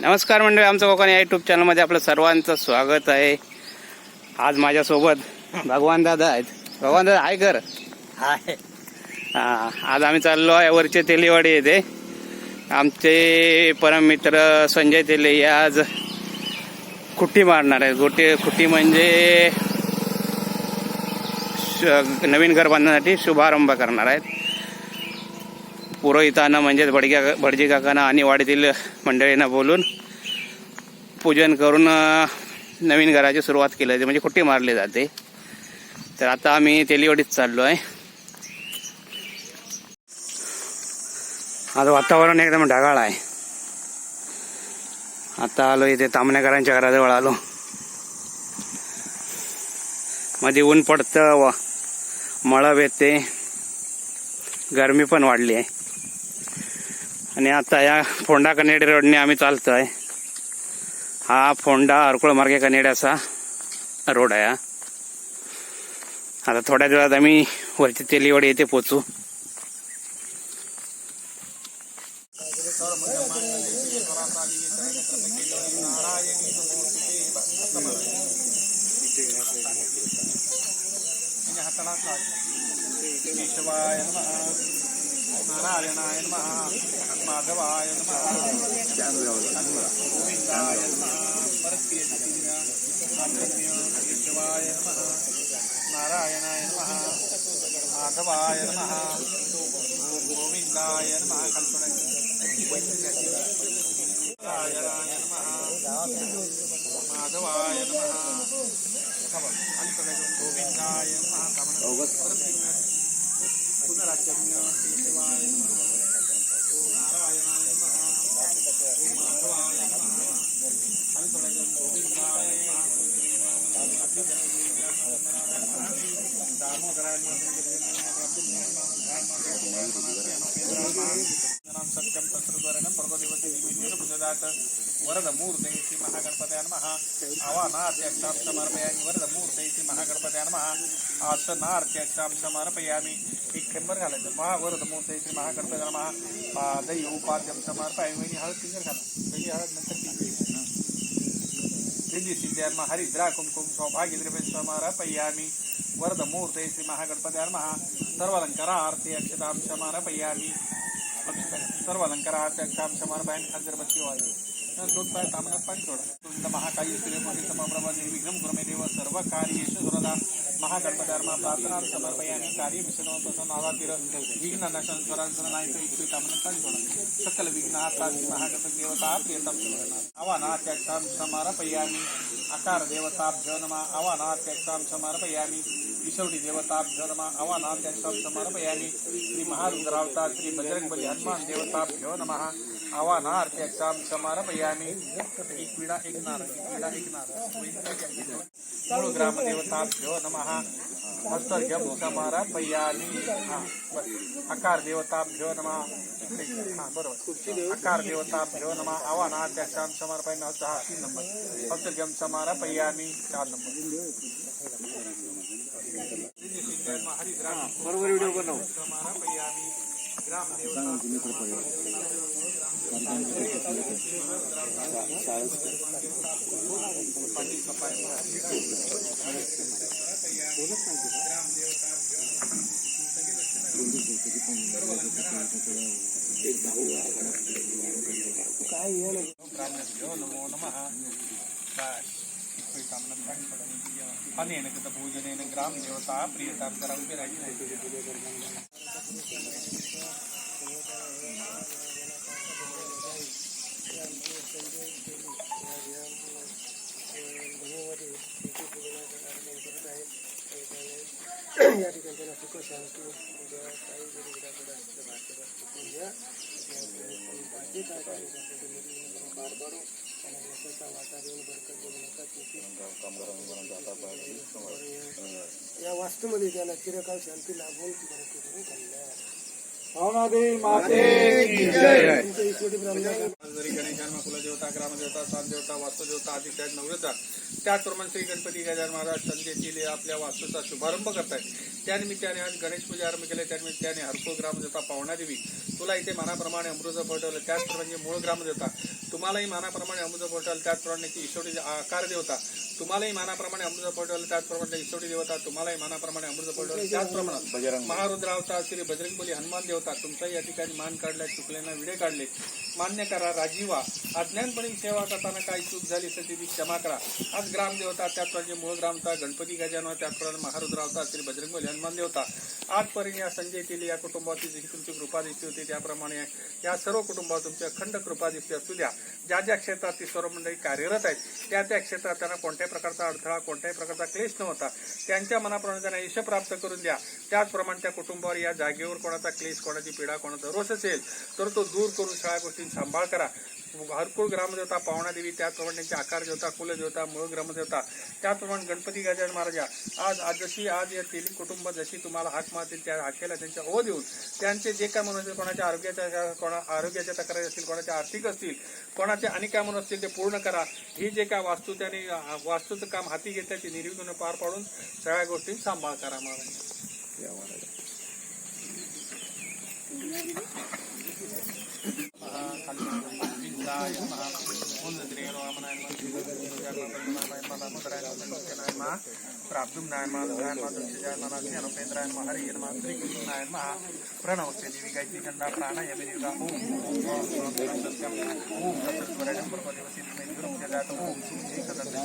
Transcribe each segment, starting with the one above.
नमस्कार मंडळी आमचं कोकण या युट्यूब चॅनलमध्ये आपलं सर्वांचं स्वागत आहे. आज माझ्यासोबत भगवान दादा आहेत. भगवान दादा आहे कर. हा आज आम्ही चाललो आहे वरचे तेलीवाडी येथे. आमचे परम मित्र संजय तेले हे आज खुट्टी मारणार आहे. गोटी खुट्टी म्हणजे श- नवीन घर बांधण्यासाठी शुभारंभ करणार आहेत. पुरोहितांना म्हणजेच भडग्या भटजी काकांना आणि वाडीतील मंडळींना बोलून पूजन करून नवीन घराची सुरुवात केली जाते. म्हणजे खुट्टी मारली जाते. तर आता आम्ही तेलीवडीत चाललो आहे. आज वातावरण एकदम ढगाळ आहे. आता आलो इथे तामनेकरांच्या घराजवळ आलो. मध्ये ऊन पडतं व मळब येते. गरमी पण वाढली आहे. आणि आता या फोंडा कनेडी रोडने आम्ही चालतो आहे हा फोंडा अरकुळ मार्गे कनेड्याचा रोड आहे हा. आता थोड्या वेळात आम्ही वरती तेलीवाडी येथे पोचू केशवाय नमः नारायणाय नमः माधवाय नमः गोविंदाय नमः परप्रियजतीय केशवाय नमः। नारायणाय नमः। माधवाय नमः। गोविंदाय नमः। नारायणाय नमः माधवाय नमः। गोविंदाय नमः। पुनराचम्य केशवाय नमः। ओम नारायणाय नमः। ओम माधवाय नमः। हरितरजं वरदमूर्ते श्री महागणपत्या नमः आवानात्यक्षां समर्पयामि वरदमूर्ते श्री महागणपतया नमः आसनार्थ्यक्षां समर्पयामि एक खंबर घालायचं महावरदमूर्ते श्री महागणपतया नमः पादय उपाद्यं समर्पयामि वहिनी हळद पिंजर घाला पहिली हळद नंतर पिंजर सिद्धी सिद्ध्यार्म हरिद्रा कुंकुम सौभाग्य द्रव्य समर्पयामि वरदमूर्ते श्री महागणपतया नमः सर्वालंकारार्थे अक्षतां समर्पयामि सर्वालंकारार्थे अक्षतां समर्पयामि अगरबत्ती वायू। दोन पाय तामनात पाणी सोडा तुंड महाकाली सूर्यकोटी समप्रभा निर्विघ्नं कुर्मे देव सर्व कार्येषु सुरदा। महागणपत्यार्मा प्रार्थना समर्पयामि। कार्य विष्णु नावातिर विघ्न नशन स्वरांसन नायक इच्छू तामनात पाणी सोडा सकल विघ्नाता महागणपती देवता प्रियतम आवानात्यक्षां समर्पयामि। आकार देवताभ्यो नमः। आवानात्यक्षां समर्पयामि। विशवडी देवताभ्यो नमः। आवानात्यक्षां समर्पयामि। श्री महारुद्रावतार श्री बजरंगबली हनुमान देवताभ्यो नमः। आवानार्थ्यक्षां समर्पयामि। एक विडा एक नारळ एक विडा एक नारळ मूळ ग्रामदेवताभ्यो नमः मस्तर्घ्यं समर्पयामि हा बस आकार देवताभ्यो नमः इकडे हा बरोबर आकार देवताभ्यो नमः आवानाध्यक्षां समर्पयामि असं हा तीन नंबर मस्तर्घ्यं समर्पयामि चार नंबर बरोबर व्हिडिओ बनव समर्पयामि ग्रामदेवता ब्राह्मणभ्यो नमो नमः अनेन कृतपूजनेन ग्रामदेवता प्रियतां करं या ठिकाणी त्यांना सुख शांती उद्या काही जरी विधाकडे असतं भाग्य बसतं घ्या बाकी काय काय पार पाडू आणि यशाचा वाटा देऊन बरकत देऊ नका तिथे या कुलदेवता ग्रामदेवता सानदेवता वास्तुदेवता आदित्य त्या नवदेवता त्याचप्रमाणे श्री गणपती गजानन महाराज संजय आपल्या वास्तूचा शुभारंभ करतायत. त्यानिमित्ताने आज गणेश पूजा आरंभ केले. त्यानिमित्ताने हरको ग्रामदेवता पावणादेवी. तुला इथे मनाप्रमाणे अमृत पटवलं त्याचप्रमाणे मूळ ग्रामदेवता. तुम्हालाही मानाप्रमाणे अमृत पटवलं त्याचप्रमाणे ईश्वरी आकार देवता तुम्हालाही मानाप्रमाणे अमृत पटवलं त्याचप्रमाणे ईश्वरी देवता. तुम्हालाही मानाप्रमाणे अमृत पटवलं त्याचप्रमाणे महारुद्रावता श्री बजरंगबली हनुमान देवता. तुमचाही या ठिकाणी मान काढलाय चुकल्यांना विडे काढले. मान्य करा राजीवा. अज्ञानपणे सेवा करताना काही चूक झाली तर ती क्षमा करा. आज ग्रामदेवता त्याचप्रमाणे मूळ ग्रामता गणपती गजानन त्याचप्रमाणे महारुद्रावता श्री बजरंगबली हनुमान देवता. आजपर्यंत या संजय केली या कुटुंबाची जशी तुमची कृपा दिसली होती त्याप्रमाणे या सर्व कुटुंबावर तुमची अखंड कृपा दिसली असू द्या. ज्या ज्या क्षेत्रात ती सर्व मंडळी कार्यरत आहेत त्या त्या क्षेत्रात त्यांना कोणत्याही प्रकारचा अडथळा कोणत्याही प्रकारचा क्लेश न होता त्यांच्या मनाप्रमाणे त्यांना यश प्राप्त करून द्या. त्याचप्रमाणे त्या कुटुंबावर या जागेवर कोणाचा क्लेश कोणाची पीडा कोणाचा रोष असेल तर तो दूर करून सगळ्या गोष्टी सांभाळ करा. हरकुळ ग्रामदेवता पावणादेवी त्याचप्रमाणे त्यांचे आकार देवता कुलदेवता मूळ ग्रामदेवता त्याचप्रमाणे गणपती गजानन महाराजा. आज आज जशी आज या तेली कुटुंब जशी तुम्हाला हाक मारतील त्या हाकेला त्यांच्या ओ देऊन त्यांचे जे काय म्हणून असेल कोणाच्या आरोग्याच्या कोणा आरोग्याच्या तक्रारी असतील कोणाच्या आर्थिक असतील कोणाचे आणि काय म्हणून असतील ते पूर्ण करा. ही जे काय वास्तू त्याने वास्तूचं काम हाती घेत त्याची निर्विघ्न पार पाडून सगळ्या गोष्टी सांभाळ करा महाराज. प्राप्तुम नायमा नायमा दक्षिणायमा अनुपेंद्राय हरि यनमा श्री कृष्णायमा प्रणवस्य देवी गायत्री चंदा प्राणायाम निर्गा ओम ओम सत्यम ओम सत्यस्वरणं ब्रह्मदेवसी धीमहि गुरुं जगात ओम सुजी सदस्य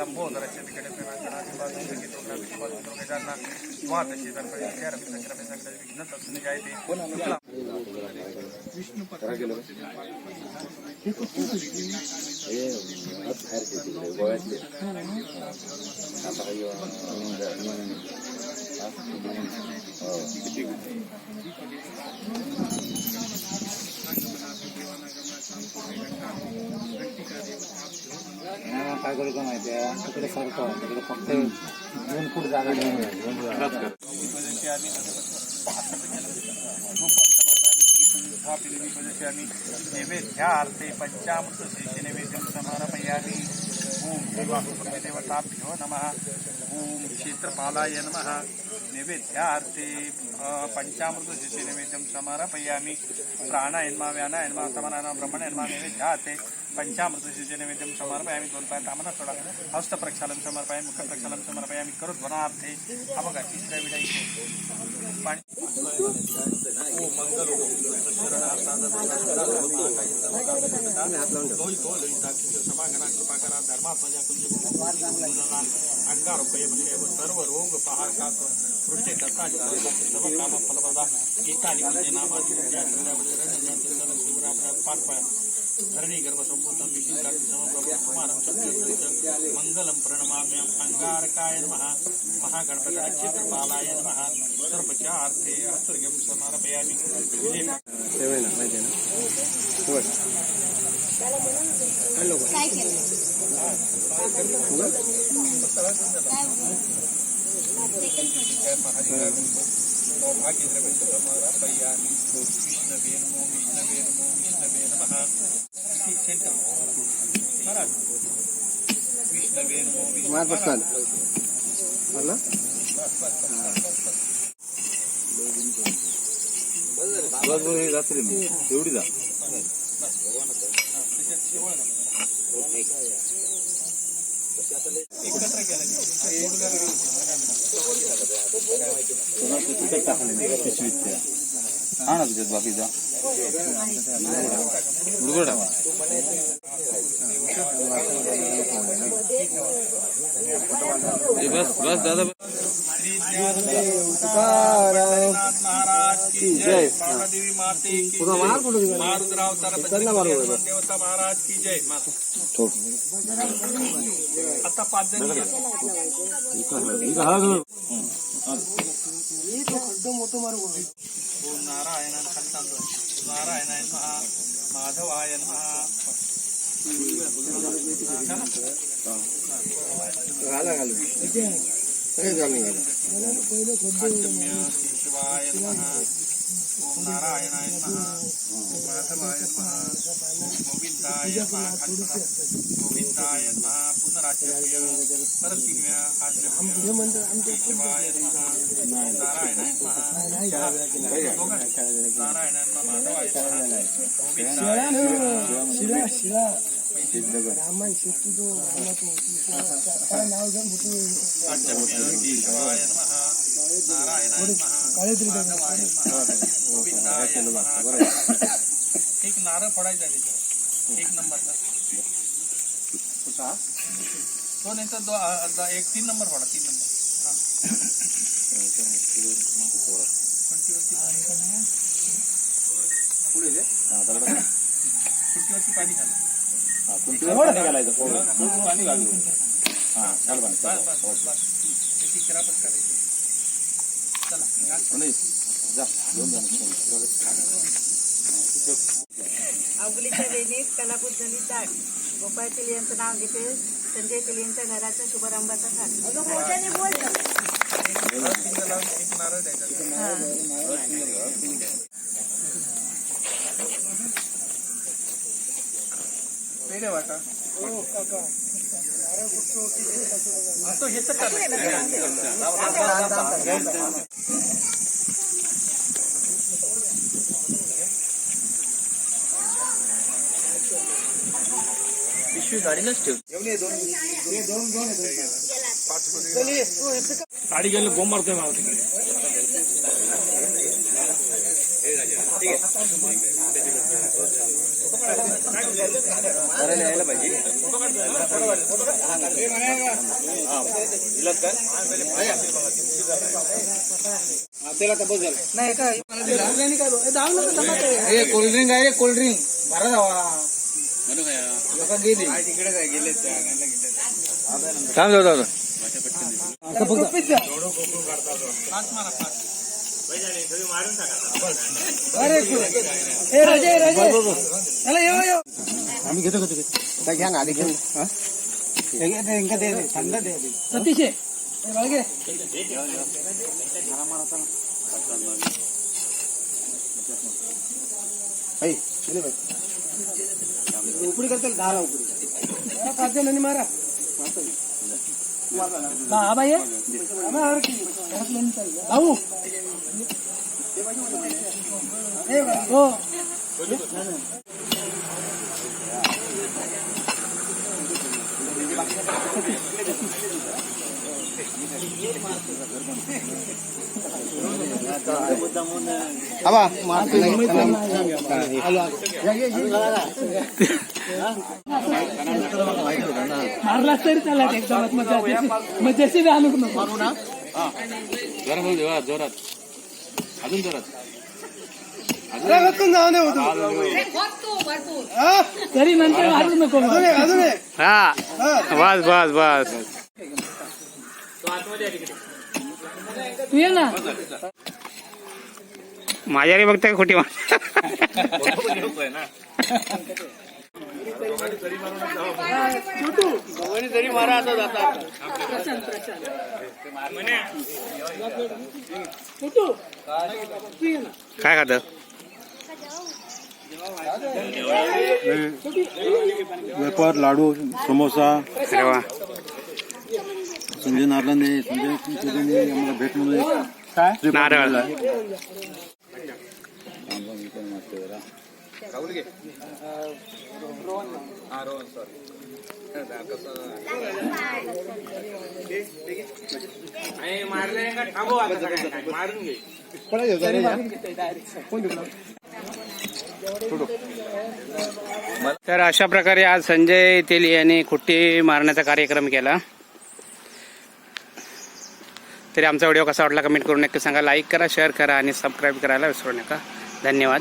लंबोदरस्य तिकडे प्रेमाकराधिपादं संगीतोग्न विष्णुपादं गजानना द्वादशी दर्पणे विद्यारंभ संक्रमे संक्रमे विघ्न तस्मै जायते काय करू का माहिती आहे? तिकडे सरतो तिकडे फक्त दोन फूट जागा नाही रूपं नैवेद्यार्थे पञ्चामृत शेषे नैवेद्यं समर्पयामि ॐ देवासुदेवताभ्यो नमः ॐ क्षेत्रपालाय नमः नैवेद्यार्थे अ, पञ्चामृत शेषे नैवेद्यं समर्पयामि प्राणायन्मा व्यानायन्मा समानायन्मा ब्रह्मणायन्मा नैवेद्यार्थे पंचामृत शेषे नैवेद्यं समर्पयामि दोन पाय तामना सोडा हस्तप्रक्षालन समर्पयामि मुखप्रक्षालन समर्पयामि करुध्वनार्थे हा बघा तिसऱ्या विडा इथे पाणी सर्व रोग पहार काक पृष्ठे करता सर्व काम फलप्रदा गीता लिखिते नामाची पाठ पाया धरणी गर्भ संपूर्ण विष्णू कार्तिक समप्रभू कुमारं सत्य मंगलम प्रणमाम्यम अंगारकाय नमः। महागणपती क्षेत्रपालाय नमः। सर्वचार्थे हस्तर्घ्यं समर्पयामि। विजय काय केलं सौभाग्यद्रव्य समर्पयामि विष्णवे नमो विष्णवे सेंटर महाराज विष्णवे नमो विष्णवे रात्री एवढी जा. हा ना तुझ्यात बाकीचा उडगड बस बस दादा तुकाराम महाराज की जय। देवी माते की जय मारुद्रा अवतार बजरंग देवता महाराज की जय आता पाच जण या. ओम नारायण नारायणाय महा माधवाय महा शिवाय नमः. ओम नारायणाय माधवाय गोविंदाय नमः गोविंदाय नमः पुनराचर्य परतिव्या आचर्य शिवाय नारायणाय माधवाय गोविंदाय शेतू काय नाव घेऊन होतो आचर्य शिवाय नमः नारायणाय नमः काळे तरी गोविंदाय नमः एक नारळ फोडायचा आहे त्याच्यावर एक नंबरचा तो नाही तर दो- अर्धा एक तीन नंबर फोडा तीन नंबर हा. खुर्चीवरती खुर्चीवरती पाणी घाला बस बस बस बस त्याची किरापत करायची चला घाल. अवगलीच्या वेणीत कलापूर झाली दाट गोपाळ तेली यांचं नाव घेते. संजय तेली यांच्या घराचा शुभारंभाचा हळद कुंकू लावून एक नारळ द्यायचा पेढे वाटा हा, तो ह्याचं करा. गाडी गेलं बोंब मारतोय मला तिकडे त्याला तपास झाला नाही काय काय कोल्ड्रिंक आहे कोल्ड्रिंक भरा जावा लोक गेली तिकडे काय गेले थांब जाऊ जाऊ पाच मारा पाच अरे ए राजे राजे चला येऊ येऊ आम्ही घेतो घेतो घेतो घ्या ना आधी घेऊन इंका दे दे थंड दे दे सतीश आहे. बाळगे उपडी करतील दहा उपडी मारा ना apa ya? अब आर की आर की नहीं चाहिए आओ apa? Mati lagi. Alah. Ya, ya, ya. मारलाच तरी चालला एकदम मग जशी बी आणू नको. जरा होतो जाऊ दे होतो. तरी नंतर मारू नको. अजून हा. बस बस बस. तू ये ना. माझ्या रे बघताय खोटी मा छोटू तू ये ना काय खात? वेपर लाडू समोसा. अरे वा. संजय नारलाने संजय आम्हाला भेट म्हणून एक ट्रिप नारळ. दिलेला आहे. तर अशा प्रकारे आज संजय तेली यांनी खुट्टी मारण्याचा कार्यक्रम केला. तरी आमचा व्हिडिओ कसा वाटला कमेंट करून नक्की सांगा. लाईक करा शेअर करा आणि सबस्क्राईब करायला विसरू नका. धन्यवाद.